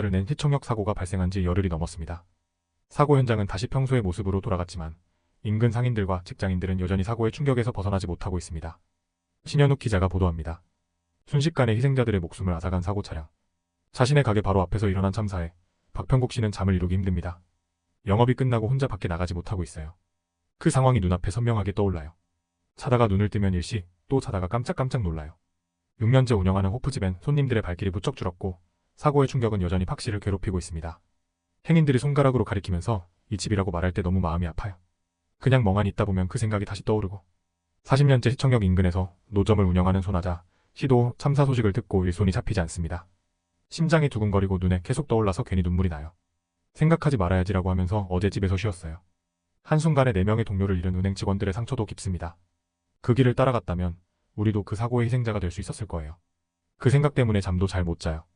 를 낸 시청역 사고가 발생한 지 열흘이 넘었습니다. 사고 현장은 다시 평소의 모습으로 돌아갔지만 인근 상인들과 직장인들은 여전히 사고의 충격에서 벗어나지 못하고 있습니다. 신현욱 기자가 보도합니다. 순식간에 희생자들의 목숨을 앗아간 사고 차량. 자신의 가게 바로 앞에서 일어난 참사에 박평국 씨는 잠을 이루기 힘듭니다. 영업이 끝나고 혼자 밖에 나가지 못하고 있어요. 그 상황이 눈앞에 선명하게 떠올라요. 자다가 눈을 뜨면 일시, 또 자다가 깜짝깜짝 놀라요. 6년째 운영하는 호프집엔 손님들의 발길이 부쩍 줄었고 사고의 충격은 여전히 박 씨를 괴롭히고 있습니다. 행인들이 손가락으로 가리키면서 이 집이라고 말할 때 너무 마음이 아파요. 그냥 멍하니 있다 보면 그 생각이 다시 떠오르고 40년째 시청역 인근에서 노점을 운영하는 손하자 시도 참사 소식을 듣고 일손이 잡히지 않습니다. 심장이 두근거리고 눈에 계속 떠올라서 괜히 눈물이 나요. 생각하지 말아야지라고 하면서 어제 집에서 쉬었어요. 한순간에 4명의 동료를 잃은 은행 직원들의 상처도 깊습니다. 그 길을 따라갔다면 우리도 그 사고의 희생자가 될 수 있었을 거예요. 그 생각 때문에 잠도 잘 못 자요.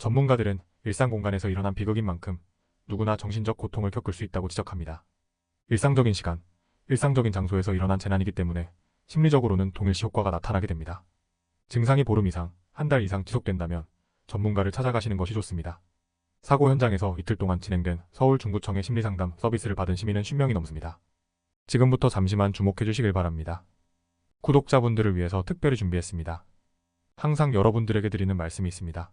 전문가들은 일상 공간에서 일어난 비극인 만큼 누구나 정신적 고통을 겪을 수 있다고 지적합니다. 일상적인 시간, 일상적인 장소에서 일어난 재난이기 때문에 심리적으로는 동일시 효과가 나타나게 됩니다. 증상이 보름 이상, 한 달 이상 지속된다면 전문가를 찾아가시는 것이 좋습니다. 사고 현장에서 이틀 동안 진행된 서울 중구청의 심리상담 서비스를 받은 시민은 10명이 넘습니다. 지금부터 잠시만 주목해 주시길 바랍니다. 구독자분들을 위해서 특별히 준비했습니다. 항상 여러분들에게 드리는 말씀이 있습니다.